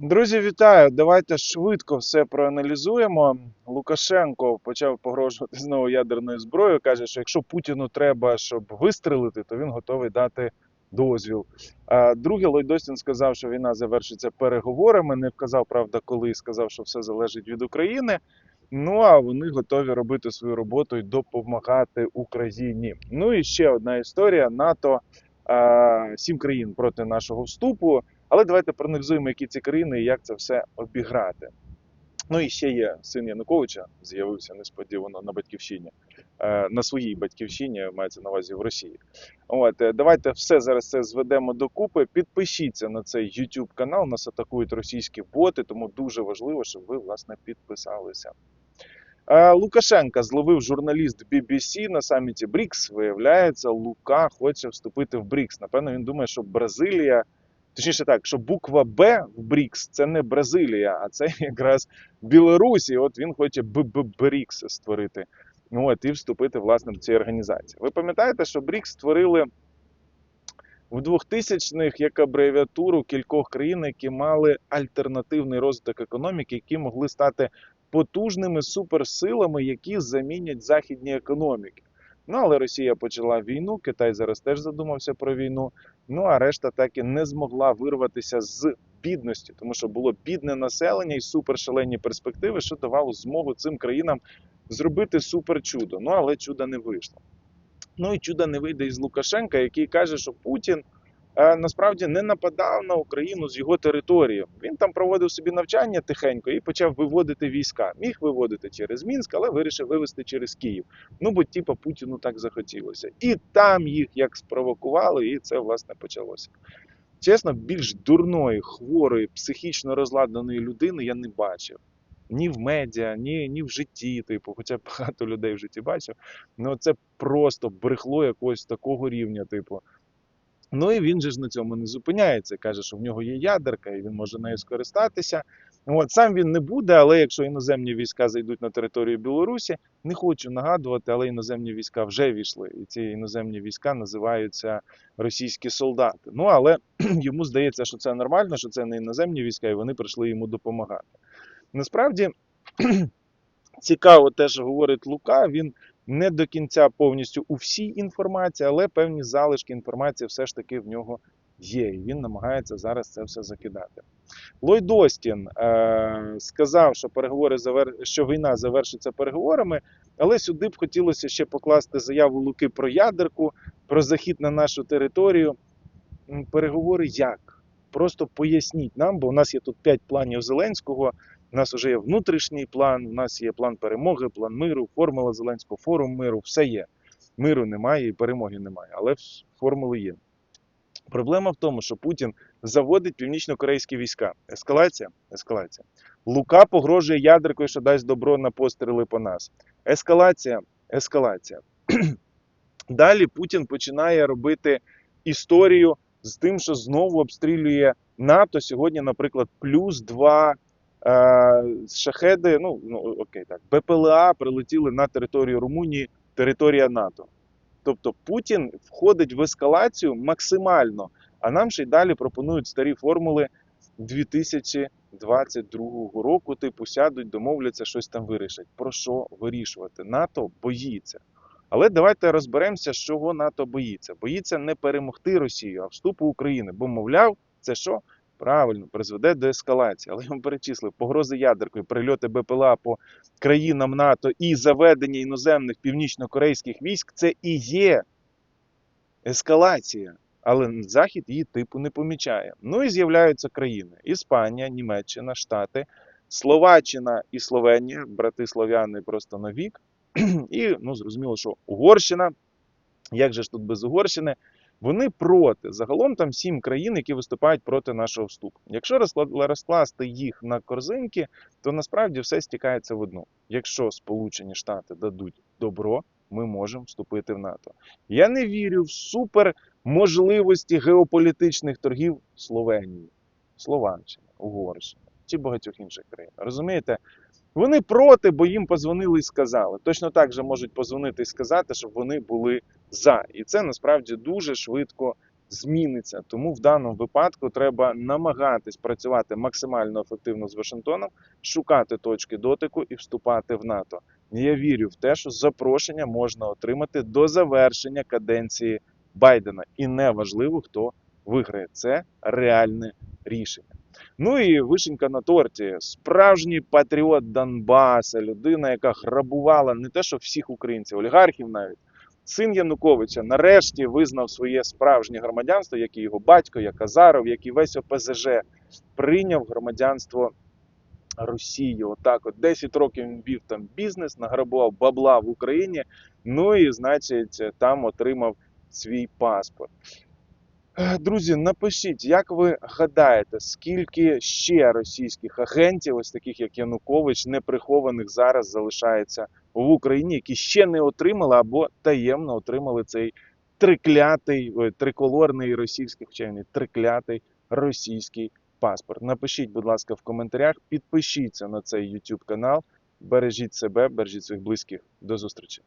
Друзі, вітаю! Давайте швидко все проаналізуємо. Лукашенко почав погрожувати знову ядерною зброєю. Каже, що якщо Путіну треба, щоб вистрелити, то він готовий дати дозвіл. А другий Лойдостін сказав, що війна завершиться переговорами. Не вказав, правда, коли сказав, що все залежить від України. Ну а вони готові робити свою роботу і допомагати Україні. Ну і ще одна історія: НАТО сім країн проти нашого вступу. Але давайте проаналізуємо, які ці країни і як це все обіграти. Ну і ще є син Януковича, з'явився несподівано на батьківщині, е, на своїй батьківщині, мається на увазі в Росії. От, е, давайте все зараз це зведемо докупи. Підпишіться на цей YouTube канал. Нас атакують російські боти, тому дуже важливо, щоб ви власне підписалися. Е, Лукашенка зловив журналіст BBC на саміті БРІКС. Виявляється, Лука хоче вступити в БРІКС. Напевно, він думає, що Бразилія. Точніше так, що буква Б в БРІКС це не Бразилія, а це якраз Білорусь. І От він хоче БРІКС створити. Ну, От, і вступити власне до цієї організації. Ви пам'ятаєте, що БРІКС створили в 2000-х як абревіатуру кількох країн, які мали альтернативний розвиток економіки, які могли стати потужними суперсилами, які замінять західні економіки. Ну, але Росія почала війну, Китай зараз теж задумався про війну. Ну а решта так і не змогла вирватися з бідності, тому що було бідне населення і супершалені перспективи, що давало змогу цим країнам зробити суперчудо. Ну але чуда не вийшло. Ну і чуда не вийде із Лукашенка, який каже, що Путін насправді не нападав на Україну з його території. Він там проводив собі навчання тихенько і почав виводити війська. Міг виводити через Мінськ, але вирішив вивести через Київ. Ну бо типа Путіну так захотілося. І там їх як спровокували, і це власне почалося. Чесно, більш дурної, хворої, психічно розладнаної людини я не бачив. Ні в медіа, ні, ні в житті, типу, хоча багато людей в житті бачив. Ну це просто брехло якогось такого рівня, типу. Ну і він же ж на цьому не зупиняється. Каже, що в нього є ядерка, і він може нею скористатися. От сам він не буде, але якщо іноземні війська зайдуть на територію Білорусі, не хочу нагадувати, але іноземні війська вже війшли. І ці іноземні війська називаються російські солдати. Ну але йому здається, що це нормально, що це не іноземні війська, і вони прийшли йому допомагати. Насправді цікаво те, що говорить Лука. Він не до кінця повністю у всій інформації, але певні залишки інформації все ж таки в нього є. І він намагається зараз це все закидати. Ллойд Остін е, сказав, що переговори завер... що війна завершиться переговорами, але сюди б хотілося ще покласти заяву Луки про ядерку, про захід на нашу територію. Переговори як? Просто поясніть нам, бо у нас є тут п'ять планів Зеленського. У нас вже є внутрішній план, у нас є план перемоги, план миру, формула Зеленського, форум миру, все є. Миру немає і перемоги немає, але формули є. Проблема в тому, що Путін заводить північно-корейські війська. Ескалація? Ескалація. Лука погрожує ядеркою, що дасть добро на постріли по нас. Ескалація, ескалація. Далі Путін починає робити історію з тим, що знову обстрілює НАТО. Сьогодні, наприклад, плюс два шахеди. Ну, ну окей, так, БПЛА прилетіли на територію Румунії, територія НАТО. Тобто Путін входить в ескалацію максимально, а нам ще й далі пропонують старі формули 2022 року. Типу сядуть, домовляться, щось там вирішать. Про що вирішувати? НАТО боїться. Але давайте розберемося, чого НАТО боїться. Боїться не перемогти Росію, а вступу України. Бо, мовляв, це що? Правильно, призведе до ескалації. Але вам перечислив погрози ядеркою, прильоти БПЛА по країнам НАТО і заведення іноземних північно-корейських військ це і є ескалація. Але Захід її типу не помічає. Ну і з'являються країни: Іспанія, Німеччина, Штати, Словаччина і Словенія, брати слов'яни просто на вік. І ну, зрозуміло, що Угорщина, як же ж тут без Угорщини, вони проти. Загалом там сім країн, які виступають проти нашого вступу. Якщо розкла- розкласти їх на корзинки, то насправді все стікається в одну. Якщо Сполучені Штати дадуть добро, ми можемо вступити в НАТО. Я не вірю в супер можливості геополітичних торгів Словенії, Словаччини, Угорщини чи багатьох інших країн. Розумієте? Вони проти, бо їм позвонили і сказали. Точно так же можуть позвонити і сказати, щоб вони були за. І це насправді дуже швидко зміниться. Тому в даному випадку треба намагатись працювати максимально ефективно з Вашингтоном, шукати точки дотику і вступати в НАТО. Я вірю в те, що запрошення можна отримати до завершення каденції Байдена, і не важливо, хто виграє. Це реальне рішення. Ну і вишенька на торті. Справжній патріот Донбаса, людина, яка грабувала не те, що всіх українців, олігархів навіть. Син Януковича нарешті визнав своє справжнє громадянство, як і його батько, як Азаров, як і весь ОПЗЖ, прийняв громадянство Росії. Отак, от 10 років він вів там бізнес, награбував бабла в Україні. Ну і, значить, там отримав свій паспорт. Е, Друзі, напишіть, як ви гадаєте, скільки ще російських агентів, ось таких як Янукович, неприхованих зараз залишається в Україні, які ще не отримали або таємно отримали цей триклятий, триколорний російський, хоча і триклятий російський паспорт. Напишіть, будь ласка, в коментарях, підпишіться на цей YouTube канал, бережіть себе, бережіть своїх близьких. До зустрічі!